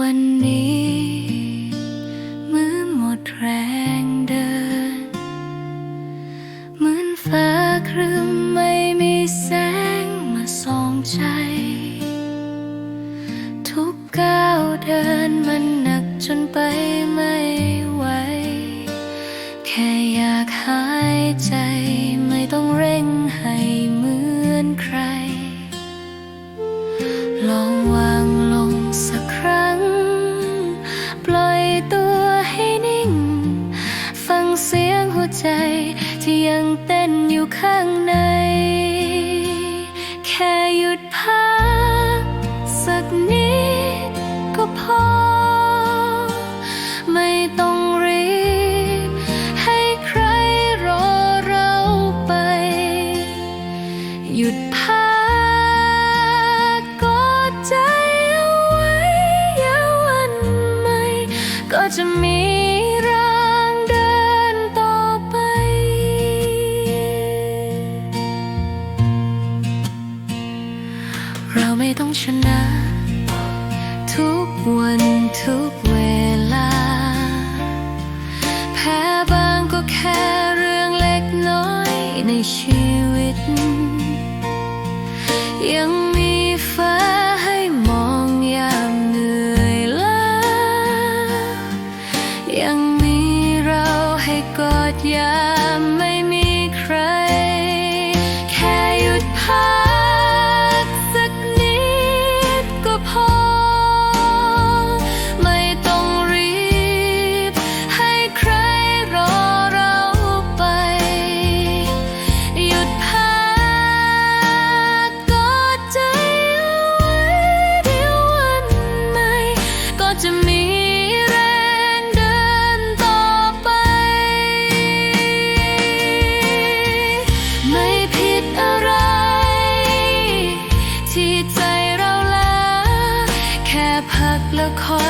วันนี้มือหมดแรงเดิน เหมือนฟ้าครึ้มไม่มีแสงมาส่องใจ ทุกก้าวเดินมันหนักจนไปไม่ ใจที่ยังเต้นอยู่ข้างใน แค่หยุดพักสักนิดก็พอ ไม่ต้องรีบ ให้ใครรอเราไป หยุดพักกอดใจเอาไว้ยาวันไหม่ก็จะมี เราไม่ต้องชนะ ทุกวันทุกเวลา แพ้บางก็แค่เรื่องเล็กน้อยในชีวิต ยังมีฟ้าให้มองยามเหนื่อยล้ายังมีเราให้กอดยา จะมีแรงเดินต่อไป ไม่ผิดอะไร ที่ใจเราละแค่พักและคอย